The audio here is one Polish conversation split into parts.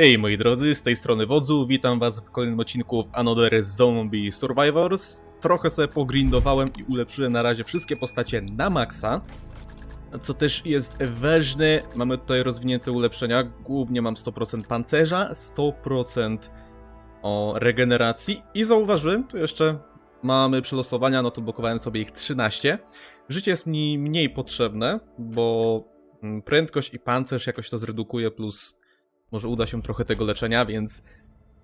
Hej moi drodzy, z tej strony Wodzu, witam was w kolejnym odcinku Another Zombie Survivors. Trochę sobie pogrindowałem i ulepszyłem na razie wszystkie postacie na maksa. Co też jest ważne, mamy tutaj rozwinięte ulepszenia. Głównie mam 100% pancerza, 100% o regeneracji i zauważyłem, tu jeszcze mamy przelosowania, no to blokowałem sobie ich 13. Życie jest mi mniej potrzebne, bo mm, prędkość i pancerz jakoś to zredukuje, plus może uda się trochę tego leczenia, więc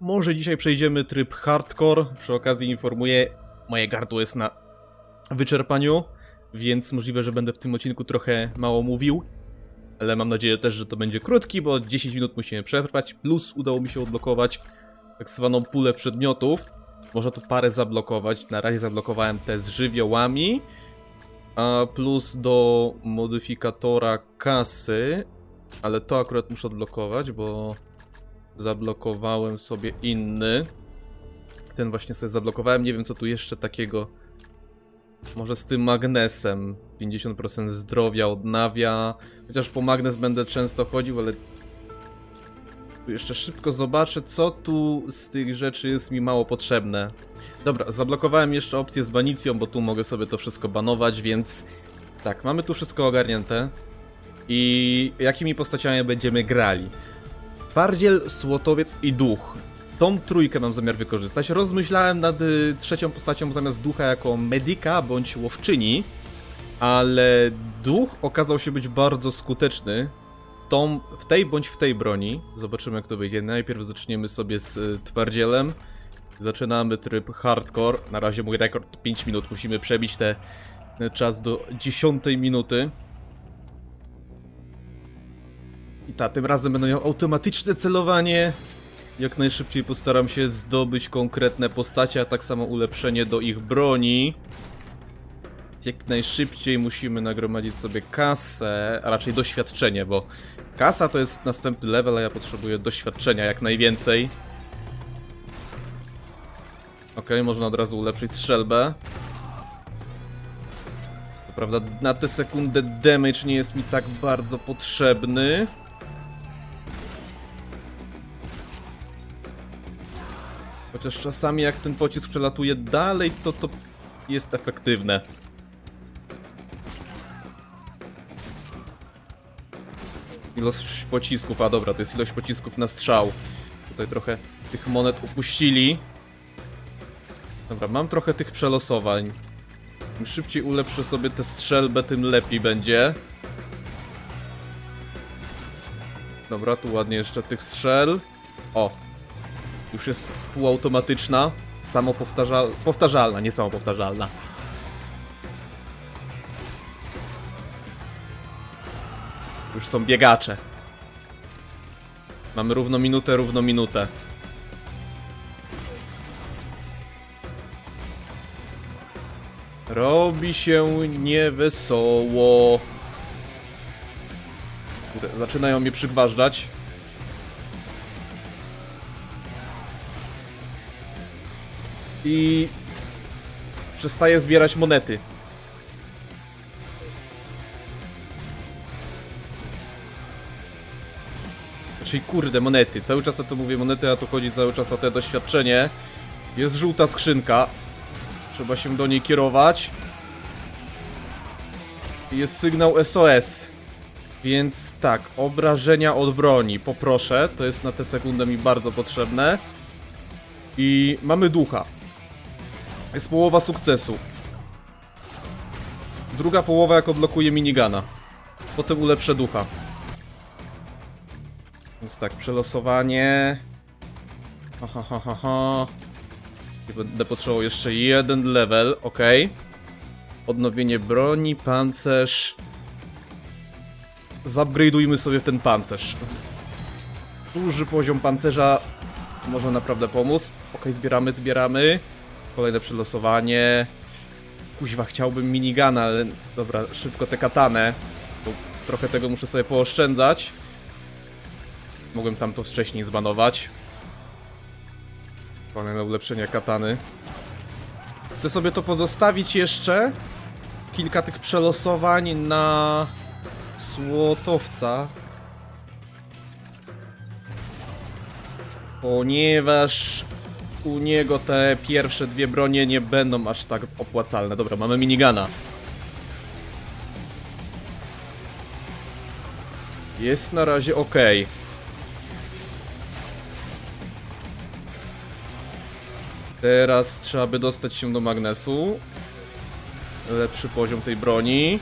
może dzisiaj przejdziemy tryb hardcore. Przy okazji informuję, moje gardło jest na wyczerpaniu, więc możliwe, że będę w tym odcinku trochę mało mówił. Ale mam nadzieję też, że to będzie krótki, bo 10 minut musimy przetrwać, plus udało mi się odblokować tak zwaną pulę przedmiotów. Można tu parę zablokować, na razie zablokowałem te z żywiołami. A plus do modyfikatora kasy, ale to akurat muszę odblokować, bo zablokowałem sobie inny. Ten właśnie sobie zablokowałem. Nie wiem, co tu jeszcze takiego. Może z tym magnesem. 50% zdrowia odnawia. Chociaż po magnes będę często chodził, ale. Tu jeszcze szybko zobaczę, co tu z tych rzeczy jest mi mało potrzebne. Dobra, zablokowałem jeszcze opcję z banicją, bo tu mogę sobie to wszystko banować, więc. Tak, mamy tu wszystko ogarnięte i jakimi postaciami będziemy grali. Twardziel, Słotowiec i Duch. Tą trójkę mam zamiar wykorzystać. Rozmyślałem nad y, trzecią postacią zamiast Ducha jako Medika bądź Łowczyni, ale Duch okazał się być bardzo skuteczny tą, w tej bądź w tej broni. Zobaczymy jak to wyjdzie. Najpierw zaczniemy sobie z y, Twardzielem. Zaczynamy tryb hardcore. Na razie mój rekord 5 minut. Musimy przebić te ten czas do 10 minuty. I ta, tym razem będę miał automatyczne celowanie. Jak najszybciej postaram się zdobyć konkretne postacie, a tak samo ulepszenie do ich broni. Jak najszybciej musimy nagromadzić sobie kasę, a raczej doświadczenie, bo kasa to jest następny level, a ja potrzebuję doświadczenia jak najwięcej. Ok, można od razu ulepszyć strzelbę. Co prawda na tę sekundę damage nie jest mi tak bardzo potrzebny. Chociaż czasami jak ten pocisk przelatuje dalej, to to jest efektywne. Ilość pocisków, a dobra, to jest ilość pocisków na strzał. Tutaj trochę tych monet upuścili. Dobra, mam trochę tych przelosowań. Im szybciej ulepszę sobie tę strzelbę, tym lepiej będzie. Dobra, tu ładnie jeszcze tych strzel. O, już jest półautomatyczna, samopowtarzalna, powtarzalna, nie samopowtarzalna. Już są biegacze. Mamy równo minutę, równo minutę. Robi się niewesoło. Zaczynają mnie przygważdżać. I przestaje zbierać monety. Czyli kurde, monety. Cały czas na to mówię monety, a tu chodzi cały czas o te doświadczenie. Jest żółta skrzynka. Trzeba się do niej kierować. Jest sygnał SOS. Więc tak, obrażenia od broni. Poproszę, to jest na tę sekundę mi bardzo potrzebne. I mamy ducha. Jest połowa sukcesu. Druga połowa jak odblokuje minigana. Potem ulepszę ducha. Więc tak, przelosowanie. Ha, ha, ha, ha, Będę potrzebował jeszcze jeden level, ok. Odnowienie broni, pancerz. Zupgrade'ujmy sobie ten pancerz. Duży poziom pancerza może naprawdę pomóc. Ok, zbieramy, zbieramy. Kolejne przelosowanie. Kuźwa, chciałbym minigana, ale dobra, szybko te katane. Bo trochę tego muszę sobie pooszczędzać. Mogłem tam to wcześniej zbanować. Kolejne ulepszenie katany. Chcę sobie to pozostawić jeszcze. Kilka tych przelosowań na słotowca. Ponieważ u niego te pierwsze dwie bronie nie będą aż tak opłacalne. Dobra, mamy minigana. Jest na razie ok. Teraz trzeba by dostać się do magnesu. Lepszy poziom tej broni.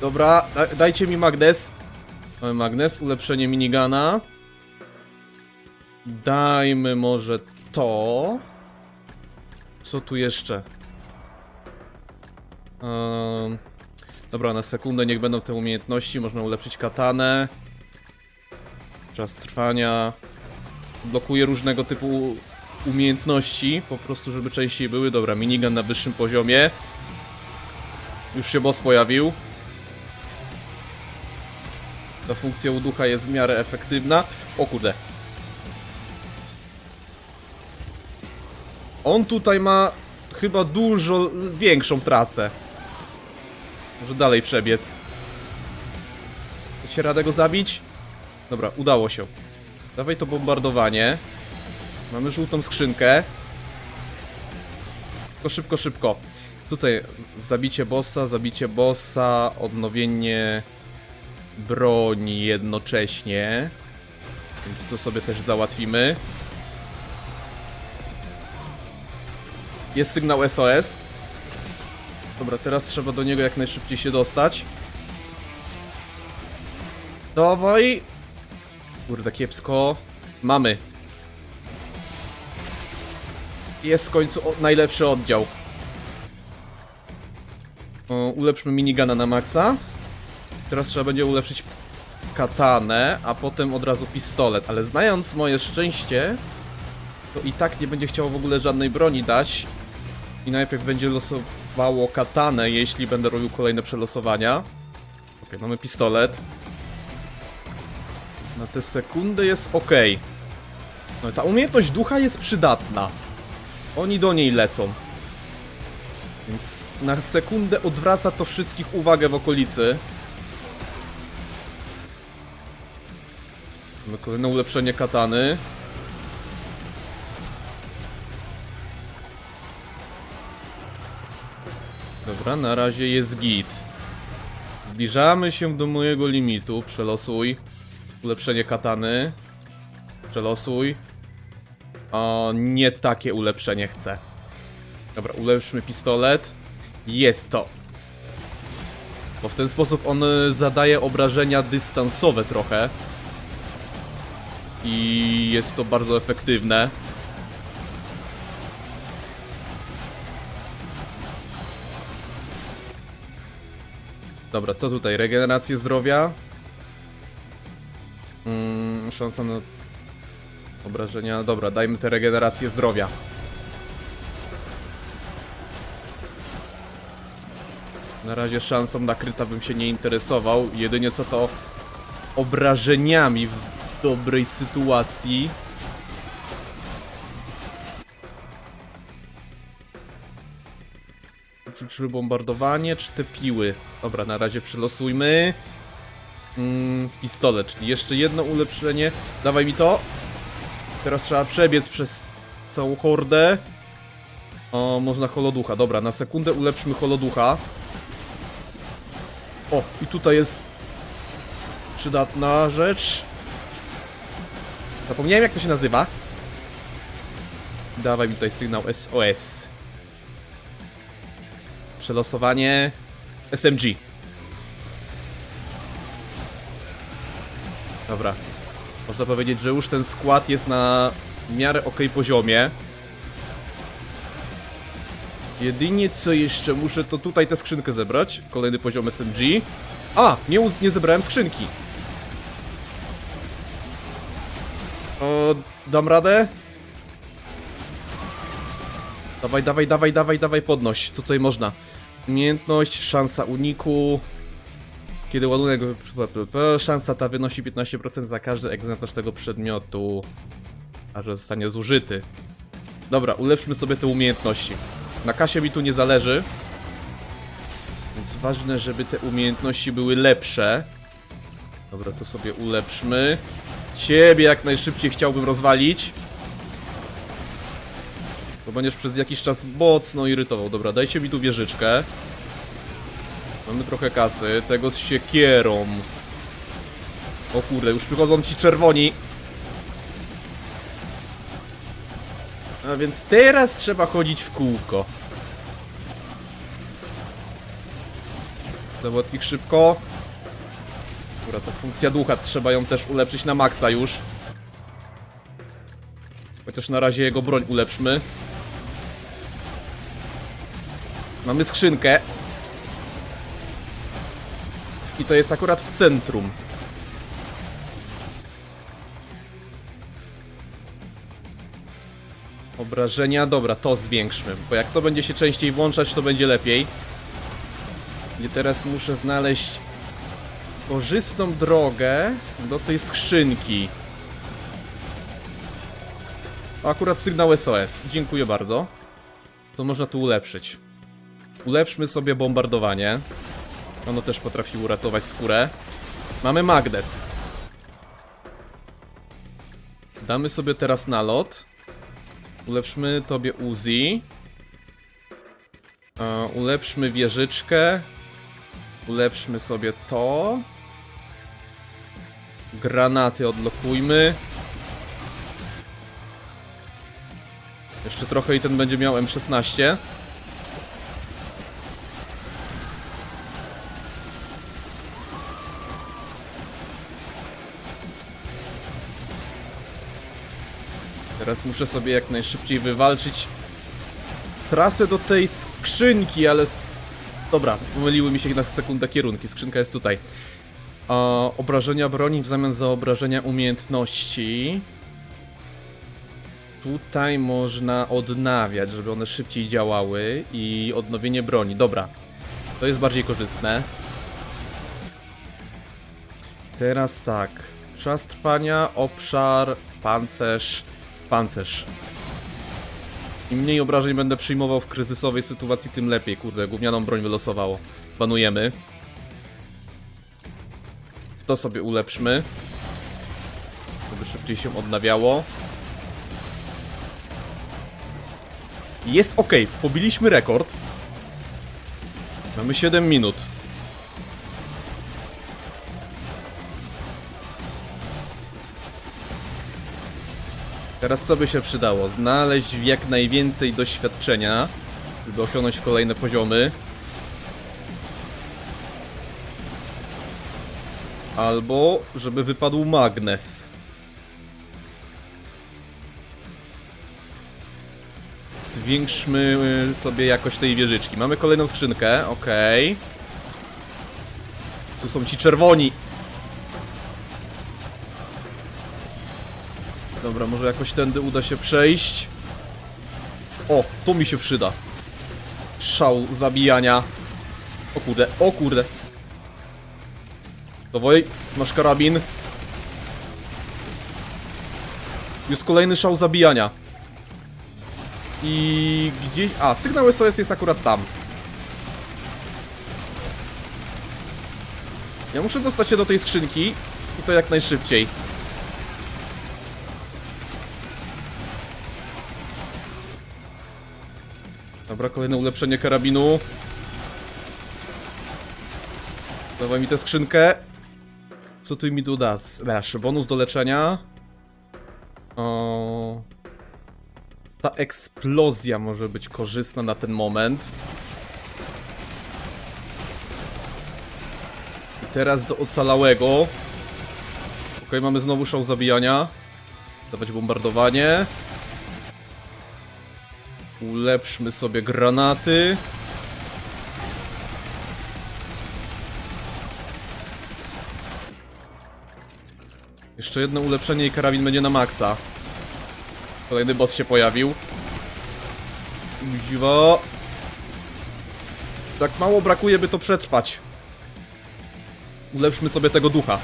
Dobra, da dajcie mi magnes. Mamy magnes, ulepszenie minigana. Dajmy może to. Co tu jeszcze? Ehm, dobra, na sekundę niech będą te umiejętności. Można ulepszyć katanę. Czas trwania. Blokuje różnego typu umiejętności, po prostu żeby częściej były. Dobra, minigun na wyższym poziomie. Już się boss pojawił. Ta funkcja u ducha jest w miarę efektywna. O kurde. On tutaj ma chyba dużo większą trasę. Może dalej przebiec. Da się radę go zabić? Dobra, udało się. Dawaj to bombardowanie. Mamy żółtą skrzynkę. Szybko, szybko, szybko. Tutaj zabicie bossa, zabicie bossa, odnowienie broni jednocześnie. Więc to sobie też załatwimy. Jest sygnał SOS. Dobra, teraz trzeba do niego jak najszybciej się dostać. Dawaj! Kurde, kiepsko. Mamy. Jest w końcu najlepszy oddział. O, ulepszmy minigana na maksa. Teraz trzeba będzie ulepszyć katanę, a potem od razu pistolet. Ale znając moje szczęście, to i tak nie będzie chciało w ogóle żadnej broni dać. I najpierw będzie losowało katanę, jeśli będę robił kolejne przelosowania. Ok, mamy pistolet. Na tę sekundę jest ok. No ta umiejętność ducha jest przydatna. Oni do niej lecą. Więc na sekundę odwraca to wszystkich uwagę w okolicy. Mamy kolejne ulepszenie katany. Dobra, na razie jest git. Zbliżamy się do mojego limitu. Przelosuj. Ulepszenie katany. Przelosuj. O, nie takie ulepszenie chcę. Dobra, ulepszmy pistolet. Jest to. Bo w ten sposób on y, zadaje obrażenia dystansowe trochę. I jest to bardzo efektywne. Dobra, co tutaj? Regenerację zdrowia. Mm, szansa na obrażenia. Dobra, dajmy tę regenerację zdrowia. Na razie szansą na kryta bym się nie interesował. Jedynie co to obrażeniami w dobrej sytuacji. Czy, bombardowanie, czy te piły? Dobra, na razie przelosujmy. Mm, pistolet, czyli jeszcze jedno ulepszenie. Dawaj mi to. Teraz trzeba przebiec przez całą hordę. O, można holoducha. Dobra, na sekundę ulepszymy holoducha. O, i tutaj jest przydatna rzecz. Zapomniałem jak to się nazywa. Dawaj mi tutaj sygnał SOS. Przelosowanie SMG. Dobra. Można powiedzieć, że już ten skład jest na miarę ok poziomie. Jedynie co jeszcze muszę, to tutaj tę skrzynkę zebrać. Kolejny poziom SMG. A! Nie, nie zebrałem skrzynki. O, dam radę? Dawaj, dawaj, dawaj, dawaj, dawaj, podnoś. Co tutaj można? Umiejętność, szansa uniku. Kiedy ładunek... Szansa ta wynosi 15% za każdy egzemplarz tego przedmiotu. A że zostanie zużyty. Dobra, ulepszmy sobie te umiejętności. Na kasie mi tu nie zależy. Więc ważne, żeby te umiejętności były lepsze. Dobra, to sobie ulepszmy. Ciebie jak najszybciej chciałbym rozwalić. Bo będziesz przez jakiś czas mocno irytował. Dobra, dajcie mi tu wieżyczkę. Mamy trochę kasy. Tego z siekierą. O kurde, już przychodzą ci czerwoni. A więc teraz trzeba chodzić w kółko. Zawodnik szybko. Dobra, to funkcja ducha, trzeba ją też ulepszyć na maksa już. Chociaż na razie jego broń ulepszmy. Mamy skrzynkę. I to jest akurat w centrum. Obrażenia, dobra, to zwiększmy, bo jak to będzie się częściej włączać, to będzie lepiej. I teraz muszę znaleźć korzystną drogę do tej skrzynki. O, Akurat sygnał SOS. Dziękuję bardzo. Co można tu ulepszyć? Ulepszmy sobie bombardowanie. Ono też potrafi uratować skórę. Mamy magnes. Damy sobie teraz nalot. Ulepszmy tobie Uzi. E, ulepszmy wieżyczkę. Ulepszmy sobie to. Granaty odlokujmy. Jeszcze trochę i ten będzie miał M16. Teraz muszę sobie jak najszybciej wywalczyć trasę do tej skrzynki, ale... Dobra, pomyliły mi się na sekundę kierunki. Skrzynka jest tutaj. E, obrażenia broni w zamian za obrażenia umiejętności. Tutaj można odnawiać, żeby one szybciej działały i odnowienie broni. Dobra, to jest bardziej korzystne. Teraz tak. Czas trwania, obszar, pancerz, pancerz. Im mniej obrażeń będę przyjmował w kryzysowej sytuacji, tym lepiej. Kurde, gównianą broń wylosowało. Banujemy. To sobie ulepszmy. Żeby szybciej się odnawiało. Jest ok, pobiliśmy rekord. Mamy 7 minut. Teraz co by się przydało? Znaleźć jak najwięcej doświadczenia, żeby osiągnąć kolejne poziomy. Albo żeby wypadł magnes. Zwiększmy sobie jakość tej wieżyczki. Mamy kolejną skrzynkę, okej. Tu są ci czerwoni. Dobra, może jakoś tędy uda się przejść. O, to mi się przyda. Szał zabijania. O kurde, o kurde. Dawaj, masz karabin. Jest kolejny szał zabijania. I gdzieś... A, sygnał SOS jest akurat tam. Ja muszę dostać się do tej skrzynki i to jak najszybciej. Dobra, kolejne ulepszenie karabinu. Dawaj mi tę skrzynkę. Co tu mi tu da? Slash, bonus do leczenia. O... Ta eksplozja może być korzystna na ten moment. I teraz do ocalałego. Ok, mamy znowu szał zabijania. Dawać bombardowanie. Ulepszmy sobie granaty. Jeszcze jedno ulepszenie i karabin będzie na maksa. Kolejny boss się pojawił. Dziwo. Tak mało brakuje, by to przetrwać. Ulepszmy sobie tego ducha.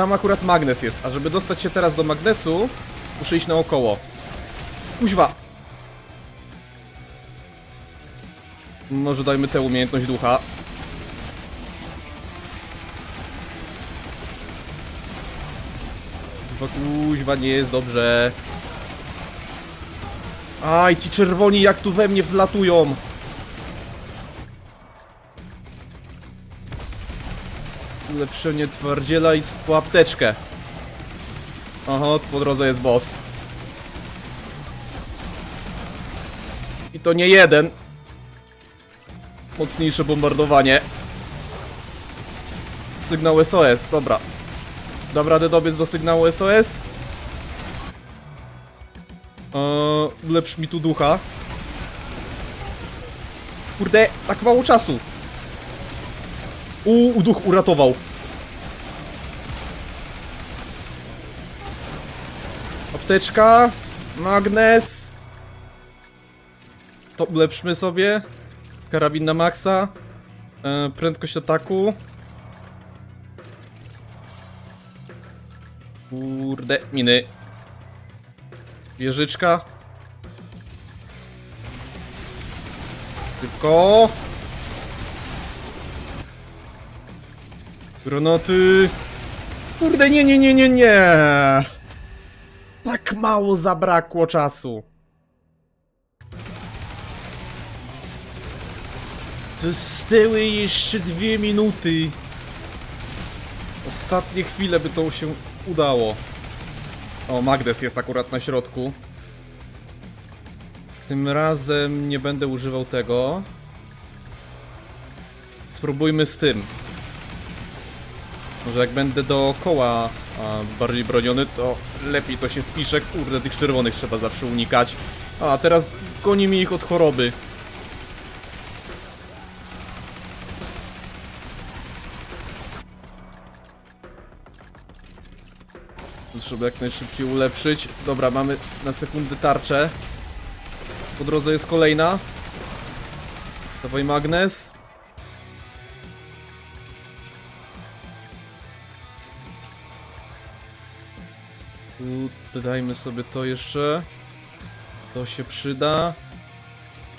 Tam akurat magnes jest, a żeby dostać się teraz do magnesu, muszę iść naokoło. Kuźwa! Może dajmy tę umiejętność ducha. Kuźwa, nie jest dobrze. Aj, ci czerwoni jak tu we mnie wlatują! Ulepszenie twardziela i po apteczkę. Oho, po drodze jest boss. I to nie jeden. Mocniejsze bombardowanie. Sygnał SOS, dobra. Dam radę dobiec do sygnału SOS. Eee, ulepsz mi tu ducha. Kurde, tak mało czasu. Uuu, duch uratował. Apteczka. Magnes. To ulepszmy sobie. Karabin na maksa. E, prędkość ataku. Kurde, miny. Wieżyczka. Szybko. Granaty. Kurde, nie, nie, nie, nie, nie. Tak mało zabrakło czasu. Zostały jeszcze dwie minuty. Ostatnie chwile by to się udało. O, Magdes jest akurat na środku. Tym razem nie będę używał tego. Spróbujmy z tym. Może jak będę dookoła bardziej broniony, to lepiej to się spisze. Kurde, tych czerwonych trzeba zawsze unikać. A, teraz goni mi ich od choroby. Trzeba jak najszybciej ulepszyć. Dobra, mamy na sekundę tarczę. Po drodze jest kolejna. Dawaj magnes. Tu dodajmy sobie to jeszcze. To się przyda.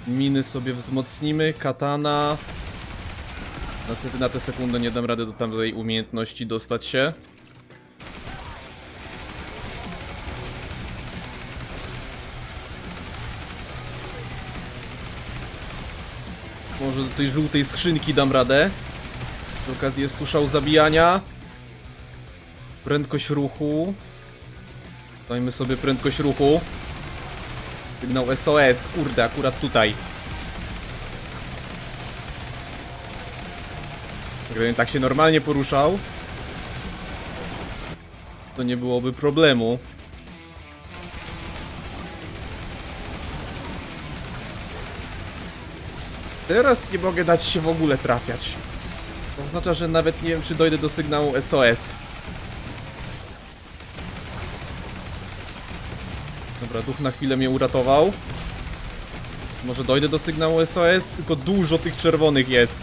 Miny sobie wzmocnimy. Katana. Niestety na tę sekundę nie dam rady do tamtej umiejętności dostać się. Może do tej żółtej skrzynki dam radę. Z okazji jest tu szał zabijania. Prędkość ruchu. Dajmy sobie prędkość ruchu. Sygnał SOS, kurde, akurat tutaj. Gdybym tak się normalnie poruszał, to nie byłoby problemu. Teraz nie mogę dać się w ogóle trafiać. To oznacza, że nawet nie wiem, czy dojdę do sygnału SOS. Dobra, duch na chwilę mnie uratował. Może dojdę do sygnału SOS? Tylko dużo tych czerwonych jest.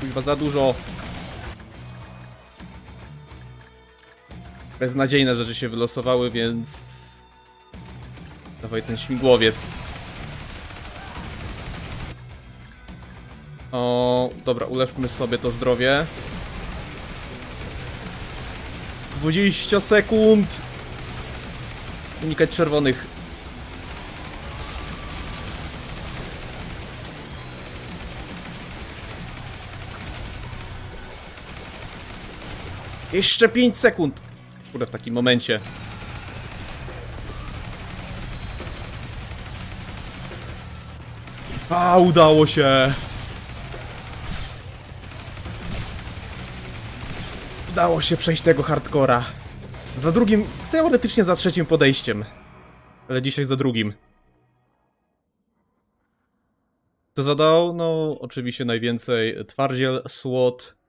Chyba za dużo. Beznadziejne rzeczy się wylosowały, więc... Dawaj ten śmigłowiec. O, dobra, ulepszmy sobie to zdrowie. 20 sekund! Unikać czerwonych. Jeszcze 5 sekund! Kurde, w takim momencie. A, udało się! Udało się przejść tego hardcora. Za drugim, teoretycznie za trzecim podejściem. Ale dzisiaj za drugim. Co zadał? No, oczywiście najwięcej twardziel, słod.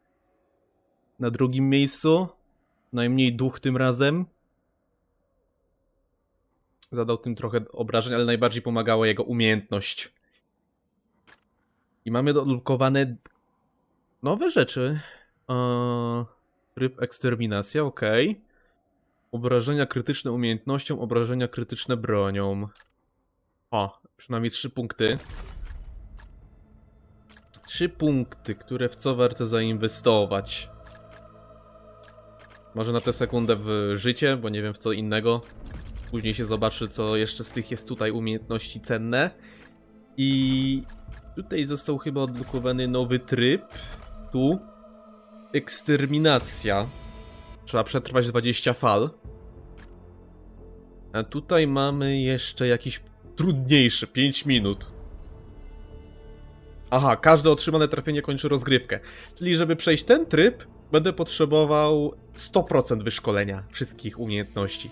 Na drugim miejscu. Najmniej duch tym razem. Zadał tym trochę obrażeń, ale najbardziej pomagała jego umiejętność. I mamy dodrukowane nowe rzeczy. Eee, eksterminacja, ok. Obrażenia krytyczne umiejętnością, obrażenia krytyczne bronią. O, przynajmniej trzy punkty. Trzy punkty, które w co warto zainwestować. Może na tę sekundę w życie, bo nie wiem w co innego. Później się zobaczy, co jeszcze z tych jest tutaj umiejętności cenne. I tutaj został chyba odblokowany nowy tryb. Tu. Eksterminacja. Trzeba przetrwać 20 fal. A tutaj mamy jeszcze jakiś trudniejszy, 5 minut. Aha, każde otrzymane trafienie kończy rozgrywkę. Czyli żeby przejść ten tryb, będę potrzebował 100% wyszkolenia wszystkich umiejętności.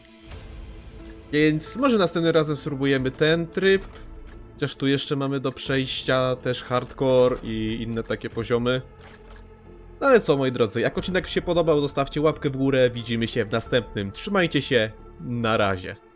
Więc może następnym razem spróbujemy ten tryb. Chociaż tu jeszcze mamy do przejścia też hardcore i inne takie poziomy. No ale co moi drodzy, jak odcinek się podobał, zostawcie łapkę w górę, widzimy się w następnym. Trzymajcie się, na razie.